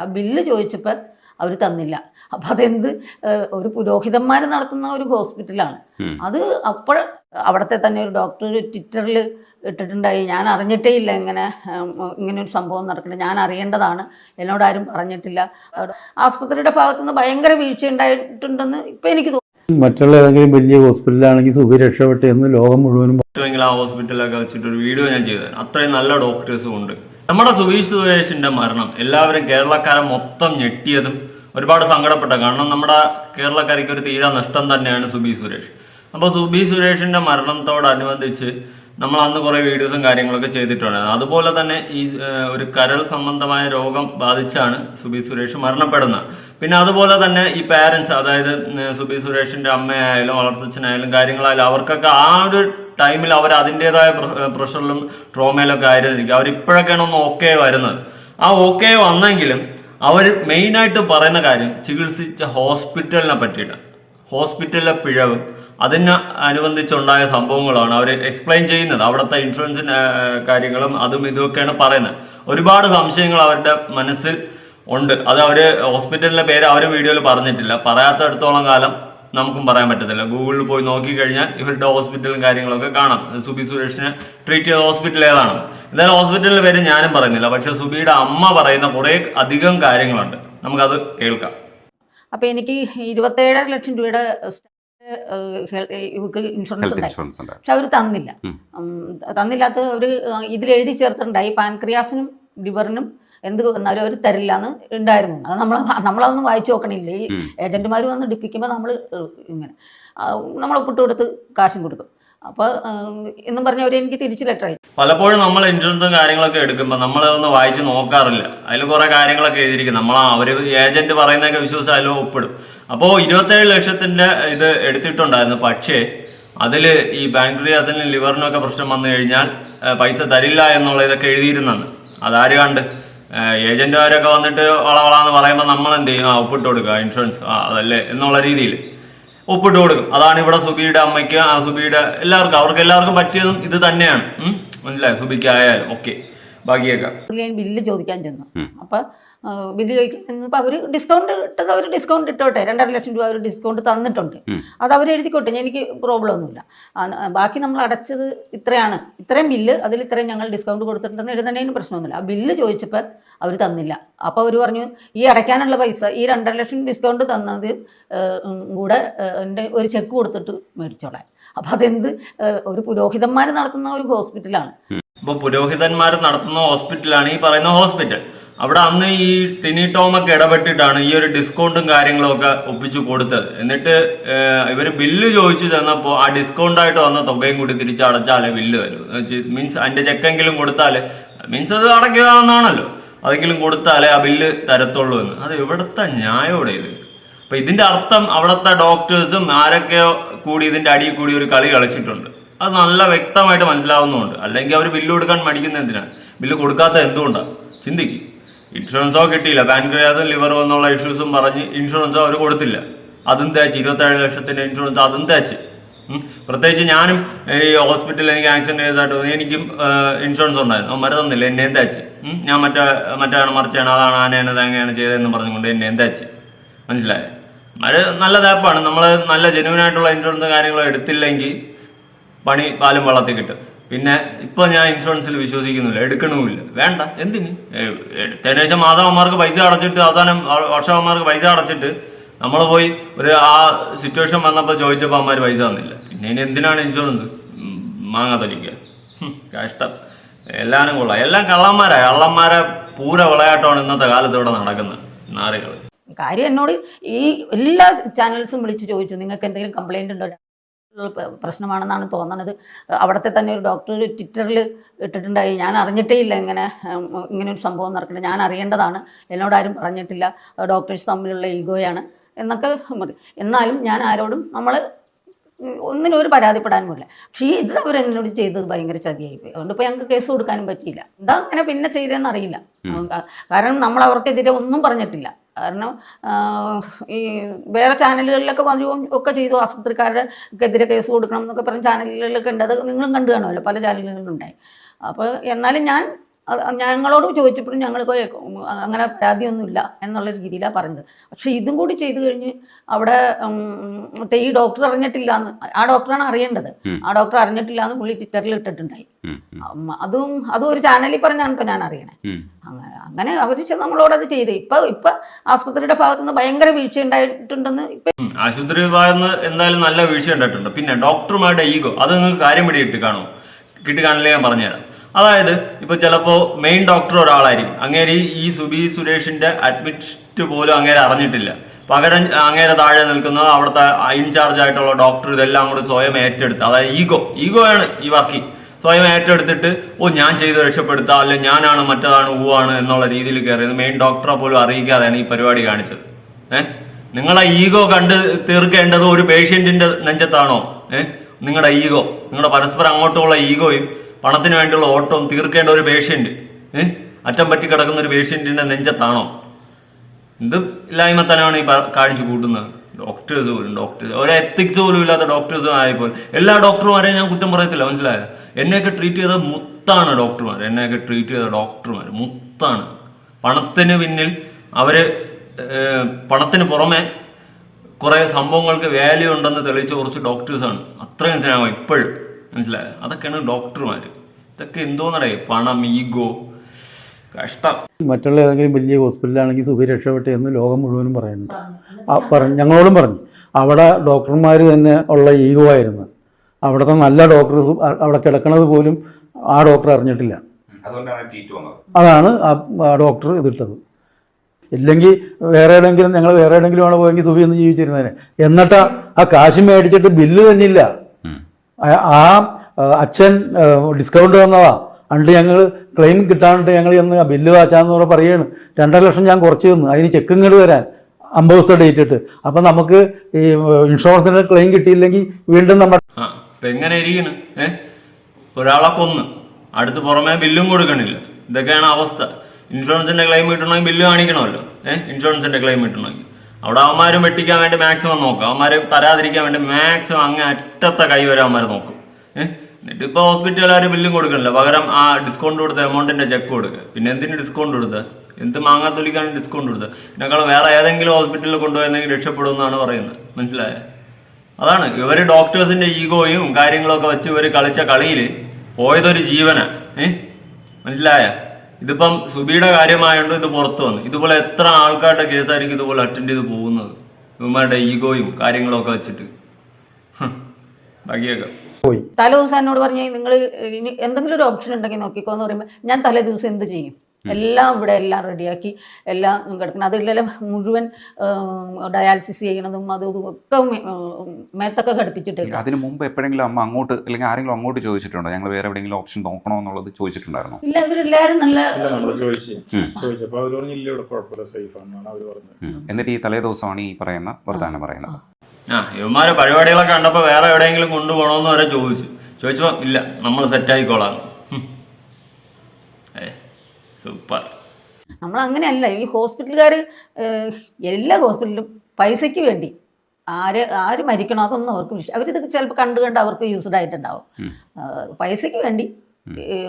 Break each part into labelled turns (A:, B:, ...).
A: ആ ബില്ല് ചോദിച്ചപ്പോൾ അവർ തന്നില്ല. അപ്പം അതെന്ത് ഒരു പുരോഹിതന്മാർ നടത്തുന്ന ഒരു ഹോസ്പിറ്റലാണ്. അത് അപ്പോൾ അവിടുത്തെ തന്നെ ഒരു ഡോക്ടർ ട്വിറ്ററിൽ ഇട്ടിട്ടുണ്ടായി ഞാൻ അറിഞ്ഞിട്ടേ ഇല്ല ഇങ്ങനെ ഇങ്ങനെ ഒരു സംഭവം നടക്കുന്നത് ഞാൻ അറിയേണ്ടതാണ് എന്നോട് ആരും പറഞ്ഞിട്ടില്ല. ആസ്പത്രിയുടെ ഭാഗത്തുനിന്ന് ഭയങ്കര വീഴ്ച ഉണ്ടായിട്ടുണ്ടെന്ന് ഇപ്പം എനിക്ക് തോന്നുന്നു.
B: മറ്റുള്ള ഏതെങ്കിലും വലിയ ഹോസ്പിറ്റലാണെങ്കിൽ സുഖ രക്ഷപ്പെട്ടു എന്ന് ലോകം മുഴുവനും
C: ആ ഹോസ്പിറ്റലൊക്കെ വെച്ചിട്ട് ഒരു വീഡിയോ ഞാൻ ചെയ്തു അത്രയും നല്ല ഡോക്ടേഴ്സും ഉണ്ട്. നമ്മുടെ സുബീഷ് സുരേഷിന്റെ മരണം എല്ലാവരും കേരളക്കാരെ മൊത്തം ഞെട്ടിയതും ഒരുപാട് സങ്കടപ്പെട്ട കാരണം നമ്മുടെ കേരളക്കാരിക്ക് ഒരു തീരാ നഷ്ടം തന്നെയാണ് സുബി സുരേഷ്. അപ്പോൾ സുബി സുരേഷിന്റെ മരണത്തോടനുബന്ധിച്ച് നമ്മൾ അന്ന് കുറേ വീഡിയോസും കാര്യങ്ങളൊക്കെ ചെയ്തിട്ടുണ്ട്. അതുപോലെ തന്നെ ഈ ഒരു കരൾ സംബന്ധമായ രോഗം ബാധിച്ചാണ് സുബി സുരേഷ് മരണപ്പെടുന്നത്. പിന്നെ അതുപോലെ തന്നെ ഈ പാരന്റ്സ് അതായത് സുബി സുരേഷിന്റെ അമ്മയായാലും വളർത്തച്ഛനായാലും കാര്യങ്ങളായാലും അവർക്കൊക്കെ ആ ഒരു ടൈമിൽ അവർ അതിന്റെതായ പ്രഷറിലും ട്രോമയിലൊക്കെ ആയിരുന്നിരിക്കും. അവർ ഇപ്പോഴൊക്കെയാണ് ഒന്ന് ഓക്കെ വരുന്നത്. ആ ഓക്കെ വന്നെങ്കിലും അവർ മെയിനായിട്ട് പറയുന്ന കാര്യം ചികിത്സിച്ച ഹോസ്പിറ്റലിനെ പറ്റിയിട്ട് ഹോസ്പിറ്റലിലെ പിഴവും അതിന് അനുബന്ധിച്ചുണ്ടായ സംഭവങ്ങളാണ് അവർ എക്സ്പ്ലെയിൻ ചെയ്യുന്നത്. അവിടുത്തെ ഇൻഷുറൻസിന്റെ കാര്യങ്ങളും അതും ഇതുമൊക്കെയാണ് പറയുന്നത്. ഒരുപാട് സംശയങ്ങൾ അവരുടെ മനസ്സിൽ ഉണ്ട്. അത് അവർ ഹോസ്പിറ്റലിന്റെ പേര് അവരും വീഡിയോയിൽ പറഞ്ഞിട്ടില്ല. പറയാത്തടത്തോളം കാലം നമുക്കും പറയാൻ പറ്റത്തില്ല. ഗൂഗിളിൽ പോയി നോക്കിക്കഴിഞ്ഞാൽ ഇവരുടെ ഹോസ്പിറ്റലും കാര്യങ്ങളൊക്കെ കാണാം. സുബി സുരേഷിനെ ട്രീറ്റ് ചെയ്ത ഹോസ്പിറ്റൽ ഏതാണ്. എന്തായാലും ഹോസ്പിറ്റലിന്റെ പേര് ഞാനും പറയുന്നില്ല പക്ഷെ സുബിയുടെ അമ്മ പറയുന്ന കുറേ അധികം കാര്യങ്ങളുണ്ട്. നമുക്കത് കേൾക്കാം.
A: അപ്പൊ എനിക്ക് ഇരുപത്തേഴര ലക്ഷം രൂപയുടെ ഇവർക്ക് ഇൻഷുറൻസ് ഉണ്ടായി.
D: ഉണ്ട്
A: പക്ഷെ അവർ തന്നില്ല. തന്നില്ലാത്ത അവർ ഇതിൽ എഴുതി ചേർത്തിട്ടുണ്ടായി. പാൻക്രിയാസിനും ലിവറിനും എന്ത് വന്നാലും അവർ തരില്ല എന്ന് ഉണ്ടായിരുന്നു. അത് നമ്മൾ നമ്മളതൊന്നും വായിച്ചു നോക്കണില്ല. ഈ ഏജന്റുമാർ വന്ന് ഡിപ്പിക്കുമ്പോൾ നമ്മൾ ഇങ്ങനെ നമ്മൾ ഒപ്പിട്ട് കൊടുത്ത് കാശും കൊടുക്കും. അപ്പോൾ എന്നും പറഞ്ഞ അവർ എനിക്ക് തിരിച്ചു ലെറ്റർ ആയി
C: പലപ്പോഴും നമ്മൾ ഇൻഷുറൻസും കാര്യങ്ങളൊക്കെ എടുക്കുമ്പോൾ നമ്മൾ അതൊന്ന് വായിച്ച് നോക്കാറില്ല. അതിൽ കുറെ കാര്യങ്ങളൊക്കെ എഴുതിയിരിക്കും. നമ്മൾ അവർ ഏജന്റ് പറയുന്നതൊക്കെ വിശ്വസിച്ച് അതിൽ ഒപ്പിടും. അപ്പോൾ ഇരുപത്തേഴ് ലക്ഷത്തിന്റെ ഇത് എടുത്തിട്ടുണ്ടായിരുന്നു. പക്ഷേ അതിൽ ഈ പാൻക്രിയാസിനും ലിവറിനൊക്കെ പ്രശ്നം വന്നു കഴിഞ്ഞാൽ പൈസ തരില്ല എന്നുള്ള ഇതൊക്കെ എഴുതിയിരുന്നാണ് അതാര് കണ്ട്? ഏജന്റുമാരൊക്കെ വന്നിട്ട് വളവളാന്ന് പറയുമ്പോൾ നമ്മൾ എന്ത് ചെയ്യും? ആ ഒപ്പിട്ട് കൊടുക്കുക ഇൻഷുറൻസ് അതല്ലേ? എന്നുള്ള രീതിയിൽ. ഒപ്പിട്ട് കൊടുക്കും. അതാണ് ഇവിടെ സുബിയുടെ അമ്മയ്ക്ക് ആ സുബിയുടെ എല്ലാവർക്കും അവർക്ക് എല്ലാവർക്കും പറ്റിയതും ഇത് തന്നെയാണ്. മനസ്സിലായോ? സുബിക്കായാലും ഓക്കെ ബാക്കിയൊക്കെ
A: ഞാൻ ബില്ല് ചോദിക്കാൻ ചെന്നു. അപ്പൊ ബില്ല് ചോദിക്കാൻ ചെന്നപ്പോൾ അവർ ഡിസ്കൗണ്ട് ഇട്ടത് അവർ ഡിസ്കൗണ്ട് ഇട്ടോട്ടെ. രണ്ടര ലക്ഷം രൂപ അവർ ഡിസ്കൗണ്ട് തന്നിട്ടുണ്ട്. അത് അവർ എഴുതിക്കോട്ടെ എനിക്ക് പ്രോബ്ലം ഒന്നുമില്ല. ബാക്കി നമ്മൾ അടച്ചത് ഇത്രയാണ്. ഇത്രയും ബില്ല് അതിൽ ഇത്രയും ഞങ്ങൾ ഡിസ്കൗണ്ട് കൊടുത്തിട്ടുണ്ടെന്ന് എഴുതുന്നതിന് പ്രശ്നമൊന്നുമില്ല. ആ ബില്ല് ചോദിച്ചപ്പോൾ അവർ തന്നില്ല. അപ്പോൾ അവർ പറഞ്ഞു ഈ അടയ്ക്കാനുള്ള പൈസ ഈ രണ്ടര ലക്ഷം ഡിസ്കൗണ്ട് തന്നത് കൂടെ എന്റെ ഒരു ചെക്ക് കൊടുത്തിട്ട് മേടിച്ചോളാൻ. അപ്പോൾ അതെന്ത് ഒരു പുരോഹിതന്മാർ നടത്തുന്ന ഒരു ഹോസ്പിറ്റലാണ്
C: അപ്പോൾ പുരോഹിതന്മാർ നടത്തുന്ന ഹോസ്പിറ്റലാണ് ഈ പറയുന്ന ഹോസ്പിറ്റൽ. അവിടെ അന്ന് ഈ ടിനി ടോമൊക്കെ ഇടപെട്ടിട്ടാണ് ഈ ഒരു ഡിസ്കൗണ്ടും കാര്യങ്ങളും ഒക്കെ ഒപ്പിച്ചു കൊടുത്തത്. എന്നിട്ട് ഇവർ ബില്ല് ചോദിച്ചു തന്നപ്പോൾ ആ ഡിസ്കൗണ്ട് ആയിട്ട് വന്ന തുകയും കൂടി തിരിച്ചടച്ചാലേ ബില്ല് വരും. മീൻസ് അതിന്റെ ചെക്കെങ്കിലും കൊടുത്താൽ മീൻസ് അത് അടയ്ക്കുക അതെങ്കിലും കൊടുത്താലേ ആ ബില്ല് തരത്തുള്ളൂ എന്ന്. അത് ഇവിടുത്തെ ന്യായോടെ ഇത്? അപ്പൊ ഇതിന്റെ അർത്ഥം അവിടുത്തെ ഡോക്ടേഴ്സും ആരൊക്കെയോ കൂടി ഇതിന്റെ അടിയിൽ കൂടി ഒരു കളി കളിച്ചിട്ടുണ്ട്. അത് നല്ല വ്യക്തമായിട്ട് മനസ്സിലാവുന്നുണ്ട്. അല്ലെങ്കിൽ അവർ ബില്ല് കൊടുക്കാൻ മടിക്കുന്ന എന്തിനാണ് ബില്ല് കൊടുക്കാത്ത എന്തുകൊണ്ടാണ് ചിന്തിക്കും. ഇൻഷുറൻസോ കിട്ടിയില്ല. പാൻക്രിയാസും ലിവറും എന്നുള്ള ഇഷ്യൂസും പറഞ്ഞ് ഇൻഷുറൻസോ അവർ കൊടുത്തില്ല. അതും തേച്ച്. ഇരുപത്തേഴ് ലക്ഷത്തിന്റെ ഇൻഷുറൻസ് അതും തേച്ച്. പ്രത്യേകിച്ച് ഞാനും ഈ ഹോസ്പിറ്റലിൽ എനിക്ക് ആക്സിഡന്റ് കേസായിട്ട് വന്നു. എനിക്കും ഇൻഷുറൻസ് ഉണ്ടായിരുന്നു. അവന്മാർ തന്നില്ല. എന്നെയും തേച്ച്. ഞാൻ മറ്റേ മറ്റാണ് മറിച്ചാണ്. അതാണ് ആനയാണ് തേങ്ങയാണ് ചെയ്തതെന്ന് പറഞ്ഞുകൊണ്ട് എന്നെയും തേച്ച്. മനസ്സിലായോ? അത് നല്ല തേപ്പാണ്. നമ്മൾ നല്ല ജെന്യൂൻ ആയിട്ടുള്ള ഇൻഷുറൻസ് കാര്യങ്ങളോ എടുത്തില്ലെങ്കിൽ പണി പാലും വെള്ളത്തിൽ കിട്ടും. പിന്നെ ഇപ്പൊ ഞാൻ ഇൻഷുറൻസിൽ വിശ്വസിക്കുന്നില്ല. എടുക്കണമില്ല വേണ്ട. എന്തിന്? ശേഷം മാതാവന്മാർക്ക് പൈസ അടച്ചിട്ട് അവസാനം വർഷവന്മാർക്ക് പൈസ അടച്ചിട്ട് നമ്മൾ പോയി ഒരു ആ സിറ്റുവേഷൻ വന്നപ്പോൾ ചോദിച്ചപ്പോൾ അമ്മമാർ പൈസ തന്നില്ല. പിന്നെ ഇനി എന്തിനാണ് ഇൻഷുറൻസ് മാങ്ങ തൊലിക്കുക കഷ്ടം എല്ലാവരും കൊള്ളാം. എല്ലാം കള്ളന്മാരാ. കള്ളന്മാരെ പൂര വിളയാട്ടമാണ് ഇന്നത്തെ കാലത്ത് ഇവിടെ നടക്കുന്നത്. നാറികൾ
A: കാര്യം എന്നോട് ഈ എല്ലാ ചാനൽസും വിളിച്ച് ചോദിച്ചു. നിങ്ങൾക്ക് എന്തെങ്കിലും കംപ്ലൈന്റ് ഉണ്ടോ? പ്രശ്നമാണെന്നാണ് തോന്നണത്. അവിടുത്തെ തന്നെ ഒരു ഡോക്ടർ ട്വിറ്ററിൽ ഇട്ടിട്ടുണ്ടായി. ഞാൻ അറിഞ്ഞിട്ടേ ഇല്ല ഇങ്ങനെ ഇങ്ങനെ ഒരു സംഭവം നടക്കുന്നത് ഞാൻ അറിയേണ്ടതാണ്. എന്നോട് ആരും പറഞ്ഞിട്ടില്ല. ഡോക്ടേഴ്സ് തമ്മിലുള്ള ഈഗോയാണ് എന്നൊക്കെ മതി. എന്നാലും ഞാൻ ആരോടും നമ്മൾ ഒന്നിനും ഒരു പരാതിപ്പെടാനുമില്ല പക്ഷേ ഇത് അവർ എന്നോട് ചെയ്തത് ഭയങ്കര ചതിയായിപ്പോയി അതുകൊണ്ട് ഇപ്പോൾ ഞങ്ങൾക്ക് കേസ് കൊടുക്കാനും പറ്റിയില്ല. എന്താ അങ്ങനെ പിന്നെ ചെയ്തതെന്നറിയില്ല കാരണം നമ്മൾ അവർക്കെതിരെ ഒന്നും പറഞ്ഞിട്ടില്ല. കാരണം ഈ വേറെ ചാനലുകളിലൊക്കെ വന്നു ഒക്കെ ചെയ്തു. ആസ്പത്രിക്കാരുടെ എതിരെ കേസ് കൊടുക്കണം എന്നൊക്കെ പറഞ്ഞ ചാനലുകളിലൊക്കെ ഉണ്ട്. അത് നിങ്ങളും കണ്ടു കാണുമല്ലോ. പല ചാനലുകളിലുണ്ടായി അപ്പോൾ എന്നാലും ഞാൻ ഞങ്ങളോട് ചോദിച്ചപ്പോഴും ഞങ്ങൾ അങ്ങനെ പരാതിയൊന്നുമില്ല എന്നുള്ള രീതിയിലാണ് പറഞ്ഞത്. പക്ഷേ ഇതും കൂടി ചെയ്തു കഴിഞ്ഞ് അവിടെ തെയ് ഈ ഡോക്ടർ അറിഞ്ഞിട്ടില്ല എന്ന് ആ ഡോക്ടറാണ് അറിയേണ്ടത്. ആ ഡോക്ടർ അറിഞ്ഞിട്ടില്ല എന്ന് പുള്ളി ട്വിറ്ററിൽ ഇട്ടിട്ടുണ്ടായി. അതും അതും ഒരു ചാനലിൽ പറഞ്ഞാണ് കേട്ടോ ഞാൻ അറിയണേ. അങ്ങനെ അങ്ങനെ അവർ നമ്മളോടത് ചെയ്ത്. ഇപ്പൊ ഇപ്പൊ ആശുപത്രിയുടെ ഭാഗത്തു നിന്ന് ഭയങ്കര വീഴ്ച ഉണ്ടായിട്ടുണ്ടെന്ന്.
C: ആശുപത്രി ഭാഗത്ത് എന്തായാലും നല്ല വീഴ്ച ഉണ്ടായിട്ടുണ്ട്. പിന്നെ ഡോക്ടർമാരുടെ ഈഗോ അത് നിങ്ങൾക്ക് കാര്യം പിടി കിട്ടി കാണുമോ കിട്ടി കാണില്ല ഞാൻ പറഞ്ഞുതരാം. അതായത് ഇപ്പൊ ചിലപ്പോ മെയിൻ ഡോക്ടർ ഒരാളായിരിക്കും. അങ്ങേര് ഈ സുബി സുരേഷിന്റെ അഡ്മിറ്റ് പോലും അങ്ങേരെ അറിഞ്ഞിട്ടില്ല. പകരം അങ്ങേരെ താഴെ നിൽക്കുന്ന അവിടുത്തെ ഇൻചാർജ് ആയിട്ടുള്ള ഡോക്ടർ ഇതെല്ലാം കൂടി സ്വയം ഏറ്റെടുത്ത് അതായത് ഈഗോ ഈഗോ ആണ് ഈ വർക്കി സ്വയം ഏറ്റെടുത്തിട്ട് ഓ ഞാൻ ചെയ്ത് രക്ഷപ്പെടുത്താം അല്ലെ ഞാനാണ് മറ്റതാണ് ഊവാണ് എന്നുള്ള രീതിയിൽ കയറിയത് മെയിൻ ഡോക്ടറെ പോലും അറിയിക്കാതെയാണ് ഈ പരിപാടി കാണിച്ചത്. ഏഹ് നിങ്ങളെ ഈഗോ കണ്ട് തീർക്കേണ്ടത് ഒരു പേഷ്യന്റിന്റെ നെഞ്ചത്താണോ? ഏഹ് നിങ്ങളുടെ ഈഗോ നിങ്ങളുടെ പരസ്പരം അങ്ങോട്ടുള്ള ഈഗോയും പണത്തിന് വേണ്ടിയുള്ള ഓട്ടവും തീർക്കേണ്ട ഒരു പേഷ്യന്റ് ഏഹ് അറ്റം പറ്റി കിടക്കുന്ന ഒരു പേഷ്യന്റിന്റെ നെഞ്ചത്താണോ? എന്ത് ഇല്ലായ്മ തന്നെയാണ് ഈ കാഴ്ച കൂട്ടുന്നത്? ഡോക്ടേഴ്സ് പോലും ഡോക്ടേഴ്സ് ഒരു എത്തിക്സ് പോലും ഇല്ലാത്ത ഡോക്ടേഴ്സും ആയപ്പോൾ എല്ലാ ഡോക്ടർമാരെയും ഞാൻ കുറ്റം പറയത്തില്ല മനസ്സിലായോ? എന്നെയൊക്കെ ട്രീറ്റ് ചെയ്ത മുത്താണ് ഡോക്ടർമാർ എന്നെയൊക്കെ ട്രീറ്റ് ചെയ്ത ഡോക്ടർമാർ മുത്താണ്. പണത്തിന് പിന്നിൽ അവർ പണത്തിന് പുറമെ കുറേ സംഭവങ്ങൾക്ക് വാല്യൂ ഉണ്ടെന്ന് തെളിയിച്ച കുറച്ച് ഡോക്ടേഴ്സാണ് അത്രയും ഇപ്പോഴും. മനസ്സിലായോ? അതൊക്കെയാണ് ഡോക്ടർമാർ ഇതൊക്കെ എന്തോന്നടേ പണം ഈഗോ കഷ്ടം.
B: മറ്റുള്ള ഏതെങ്കിലും വലിയ ഹോസ്പിറ്റലാണെങ്കിൽ സുഖ രക്ഷപ്പെട്ടെ എന്ന് ലോകം മുഴുവനും പറയുന്നുണ്ട് പറഞ്ഞു. ഞങ്ങളോടും പറഞ്ഞു. അവിടെ ഡോക്ടർമാർ തന്നെ ഉള്ള ഈഗോ ആയിരുന്നു. അവിടുത്തെ നല്ല ഡോക്ടർ അവിടെ കിടക്കണത് പോലും ആ ഡോക്ടർ അറിഞ്ഞിട്ടില്ല.
D: അതുകൊണ്ടാണ് ട്രീറ്റ് വന്നത്.
B: അതാണ് ആ ഡോക്ടർ ഇതിട്ടത്. ഇല്ലെങ്കിൽ വേറെ എവിടെയെങ്കിലും ഞങ്ങൾ വേറെ എവിടെയെങ്കിലും ആണ് പോയെങ്കിൽ സുഖി എന്ന് ജീവിച്ചിരുന്നതിന് എന്നിട്ട് ആ കാശ് മേടിച്ചിട്ട് ബില്ല് തന്നില്ല. ആ- അച്ഛൻ ഡിസ്കൗണ്ട് തന്നതാ അണ്ട് ഞങ്ങൾ ക്ലെയിം കിട്ടാണ്ട് ഞങ്ങൾ ചെന്ന് ബില്ല് വാച്ചാന്ന് പറഞ്ഞാൽ പറയുകയാണ് രണ്ടര ലക്ഷം ഞാൻ കുറച്ച് തന്നു. അതിന് ചെക്ക് ഇങ്ങോട്ട് വരാൻ. അമ്പത് ദിവസത്തെ ഡേറ്റ് ഇട്ട്. അപ്പം നമുക്ക് ഈ ഇൻഷുറൻസിന് ക്ലെയിം കിട്ടിയില്ലെങ്കിൽ വീണ്ടും
C: നമ്മൾ എങ്ങനെ ഇരിക്കണ്? ഏ? ഒരാളെ കൊന്ന്. അടുത്ത് പുറമെ ബില്ലും കൊടുക്കണില്ല. ഇതൊക്കെയാണ് അവസ്ഥ. ഇൻഷുറൻസിന്റെ ക്ലെയിം കിട്ടണമെങ്കിൽ ബില്ല് കാണിക്കണമല്ലോ. ഏഹ് ഇൻഷുറൻസിന്റെ ക്ലെയിം കിട്ടണമെങ്കിൽ. അവിടെ അവന്മാരും വെട്ടിക്കാൻ വേണ്ടി മാക്സിമം നോക്കും. അവന്മാരെ തരാതിരിക്കാൻ വേണ്ടി മാക്സിമം അങ്ങ് അറ്റത്തെ കൈ വരെ അവന്മാർ നോക്കും. ഏഹ് എന്നിട്ട് ഇപ്പോൾ ഹോസ്പിറ്റലുകാർ ബില്ലും കൊടുക്കണില്ല. പകരം ആ ഡിസ്കൗണ്ട് കൊടുത്ത എമൗണ്ടിന്റെ ചെക്ക് കൊടുക്കുക പിന്നെ എന്തിന് ഡിസ്കൗണ്ട് കൊടുത്തത് എന്ത് മാങ്ങാ തൊലിക്കാണ് ഡിസ്കൗണ്ട് കൊടുത്തത് ഇതിനേക്കാൾ വേറെ ഏതെങ്കിലും ഹോസ്പിറ്റലിൽ കൊണ്ടുപോയെന്നെങ്കിൽ രക്ഷപ്പെടുമെന്നാണ് പറയുന്നത്. മനസ്സിലായോ? അതാണ്. ഇവർ ഡോക്ടേഴ്സിന്റെ ഈഗോയും കാര്യങ്ങളൊക്കെ വെച്ച് ഇവർ കളിച്ച കളിയിൽ പോയതൊരു ജീവന. ഏ? മനസ്സിലായ? ഇതിപ്പം സുബിയുടെ കാര്യമായോണ്ട് ഇത് പുറത്തു വന്നു. ഇതുപോലെ എത്ര ആൾക്കാരുടെ കേസായിരിക്കും ഇതുപോലെ അറ്റൻഡ് ചെയ്ത് പോകുന്നത്? ഇവന്മാരുടെ ഈഗോയും കാര്യങ്ങളൊക്കെ വെച്ചിട്ട്. ബാക്കിയൊക്കെ.
A: തലേ ദിവസം എന്നോട് പറഞ്ഞാൽ നിങ്ങൾ എന്തെങ്കിലും ഒരു ഓപ്ഷൻ ഉണ്ടെങ്കിൽ നോക്കിക്കോന്ന് പറയുമ്പോൾ ഞാൻ തലേ ദിവസം എന്ത് ചെയ്യും? എല്ലാം ഇവിടെ എല്ലാം റെഡിയാക്കി എല്ലാം കിടക്കണം. അതിലെല്ലാം മുഴുവൻ ഡയാലിസിസ് ചെയ്യണതും അതും ഒക്കെ മേത്തൊക്കെ ഘടിപ്പിച്ചിട്ട്
D: അതിന് മുമ്പ് എപ്പോഴെങ്കിലും അമ്മ അങ്ങോട്ട് അല്ലെങ്കിൽ ആരെങ്കിലും അങ്ങോട്ട് ചോദിച്ചിട്ടുണ്ടോ? ഞങ്ങൾ വേറെ എവിടെയെങ്കിലും ഓപ്ഷൻ നോക്കണോ എന്നുള്ളത് ചോദിച്ചിട്ടുണ്ടായിരുന്നോ?
A: ഇല്ല ഇവരെല്ലാവരും നല്ല
E: ചോദിച്ചു. ചോദിച്ചപ്പോൾ അവർ പറഞ്ഞു ഇല്ല ഇവിടെ കുഴപ്പമില്ല സേഫ് ആണെന്നാണ് അവർ പറഞ്ഞത്
D: എന്നിട്ട് ഈ തലേ ദിവസമാണ് ഈ പറയുന്ന വർത്തമാനം പറയുന്നത്.
C: ആ ഇവന്മാരെ പരിപാടികളൊക്കെ കണ്ടപ്പോൾ വേറെ എവിടെയെങ്കിലും കൊണ്ടുപോകണമെന്ന് വരെ ചോദിച്ചു. ചോദിച്ചപ്പോൾ ഇല്ല നമ്മൾ സെറ്റായിക്കോളാം സൂപ്പർ.
A: നമ്മൾ അങ്ങനെയല്ല ഈ ഹോസ്പിറ്റലുകാർ എല്ലാ ഹോസ്പിറ്റലിലും പൈസയ്ക്ക് വേണ്ടി ആര് ആര് മരിക്കണോ അതൊന്നും അവർക്ക് വിഷയം അവരിത് ചിലപ്പോൾ കണ്ടു കണ്ട് അവർക്ക് യൂസ്ഡ് ആയിട്ടുണ്ടാവും. പൈസയ്ക്ക് വേണ്ടി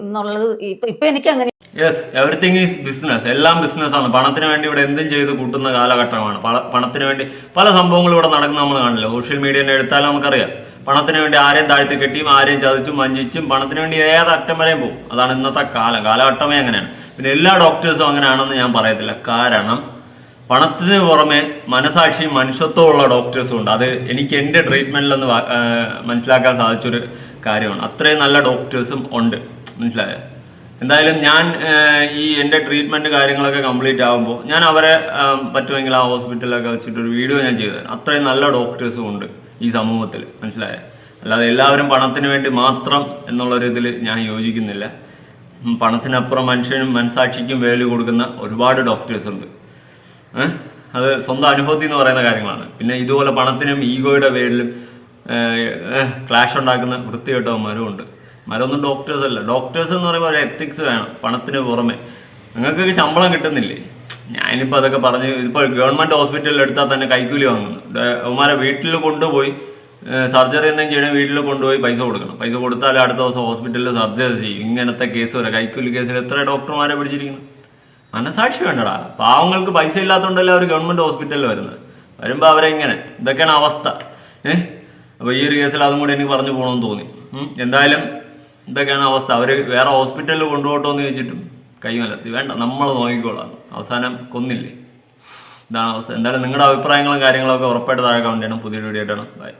A: എന്നുള്ളത് ഇപ്പം ഇപ്പം എനിക്ക് അങ്ങനെ
C: യെസ് എവറിത്തിങ് ഈസ് ബിസിനസ് എല്ലാം ബിസിനസ് ആണ്. പണത്തിന് വേണ്ടി ഇവിടെ എന്തും ചെയ്ത് കൂട്ടുന്ന കാലഘട്ടമാണ്. പല പണത്തിന് വേണ്ടി പല സംഭവങ്ങളും ഇവിടെ നടക്കുന്ന നമ്മൾ കാണില്ല? സോഷ്യൽ മീഡിയനെ എടുത്താലും നമുക്കറിയാം. പണത്തിന് വേണ്ടി ആരെയും താഴ്ത്തി കെട്ടിയും ആരെയും ചതിച്ചും വഞ്ചിച്ചും പണത്തിന് വേണ്ടി ഏത് അറ്റം വരെയും പോകും. അതാണ് ഇന്നത്തെ കാലം. കാലഘട്ടമേ അങ്ങനെയാണ്. പിന്നെ എല്ലാ ഡോക്ടേഴ്സും അങ്ങനെയാണെന്ന് ഞാൻ പറയത്തില്ല. കാരണം പണത്തിന് പുറമെ മനസാക്ഷിയും മനുഷ്യത്വമുള്ള ഡോക്ടേഴ്സും ഉണ്ട്. അത് എനിക്ക് എന്റെ ട്രീറ്റ്മെന്റിലൊന്ന് മനസ്സിലാക്കാൻ സാധിച്ചൊരു കാര്യമാണ്. അത്രയും നല്ല ഡോക്ടേഴ്സും ഉണ്ട്. മനസ്സിലായോ? എന്തായാലും ഞാൻ ഈ എന്റെ ട്രീറ്റ്മെന്റ് കാര്യങ്ങളൊക്കെ കംപ്ലീറ്റ് ആകുമ്പോൾ ഞാൻ അവരെ പറ്റുമെങ്കിൽ ആ ഹോസ്പിറ്റലിലൊക്കെ വെച്ചിട്ടൊരു വീഡിയോ ഞാൻ ചെയ്തു തരാം. അത്രയും നല്ല ഡോക്ടേഴ്സും ഉണ്ട് ഈ സമൂഹത്തിൽ മനസ്സിലായോ? അല്ലാതെ എല്ലാവരും പണത്തിന് വേണ്ടി മാത്രം എന്നുള്ളൊരിതിൽ ഞാൻ യോജിക്കുന്നില്ല. പണത്തിനപ്പുറം മനുഷ്യനും മനസാക്ഷിക്കും വാല്യൂ കൊടുക്കുന്ന ഒരുപാട് ഡോക്ടേഴ്സ് ഉണ്ട്. അത് സ്വന്തം അനുഭവത്തിൽ നിന്ന് പറയുന്ന കാര്യങ്ങളാണ്. പിന്നെ ഇതുപോലെ പണത്തിനും ഈഗോയുടെ പേരിലും ക്ലാഷ് ഉണ്ടാക്കുന്ന വൃത്തികെട്ടവന്മാരും ഉണ്ട്. മരൊന്നും ഡോക്ടേഴ്സ് അല്ല. ഡോക്ടേഴ്സ് എന്ന് പറയുമ്പോൾ ഒരു എത്തിക്സ് വേണം പണത്തിന് പുറമെ. നിങ്ങൾക്കൊക്കെ ശമ്പളം കിട്ടുന്നില്ലേ? ഞാനിപ്പോൾ അതൊക്കെ പറഞ്ഞ് ഇപ്പോൾ ഗവൺമെന്റ് ഹോസ്പിറ്റലിൽ എടുത്താൽ തന്നെ കൈക്കൂലി വാങ്ങുന്നു. അവന്മാരെ വീട്ടിൽ കൊണ്ടുപോയി സർജറി എന്തെങ്കിലും ചെയ്യണം വീട്ടിൽ കൊണ്ടുപോയി പൈസ കൊടുക്കണം. പൈസ കൊടുത്താൽ അടുത്ത ദിവസം ഹോസ്പിറ്റലിൽ സർജറി ചെയ്യും. ഇങ്ങനത്തെ കേസ് വരെ. കൈക്കൂലി കേസിൽ എത്ര ഡോക്ടർമാരെ പിടിച്ചിരിക്കുന്നു? മനസാക്ഷി വേണ്ടടാ. പാവങ്ങൾക്ക് പൈസ ഇല്ലാത്തതുകൊണ്ടല്ലേ അവർ ഗവൺമെന്റ് ഹോസ്പിറ്റലിൽ വരുന്നത്. വരുമ്പോൾ അവരെ ഇങ്ങനെ ഇതൊക്കെയാണ് അവസ്ഥ. ഏഹ് അപ്പോൾ ഈ ഒരു കേസിൽ അതും കൂടി എനിക്ക് പറഞ്ഞു പോകണമെന്ന് തോന്നി. എന്തായാലും ഇതൊക്കെയാണ് അവസ്ഥ. അവർ വേറെ ഹോസ്പിറ്റലിൽ കൊണ്ടുപോട്ടോ എന്ന് ചോദിച്ചിട്ടും കൈമലത്തി വേണ്ട നമ്മൾ നോക്കിക്കോളാം. അവസാനം കൊന്നില്ലേ? ഇതാണ് അവസ്ഥ. എന്തായാലും നിങ്ങളുടെ അഭിപ്രായങ്ങളും കാര്യങ്ങളൊക്കെ ഉറപ്പായിട്ട് താഴെ കൗണ്ട് ചെയ്യണം. പുതിയൊരു വീഡിയോ ആയിട്ടാണ്. ബൈ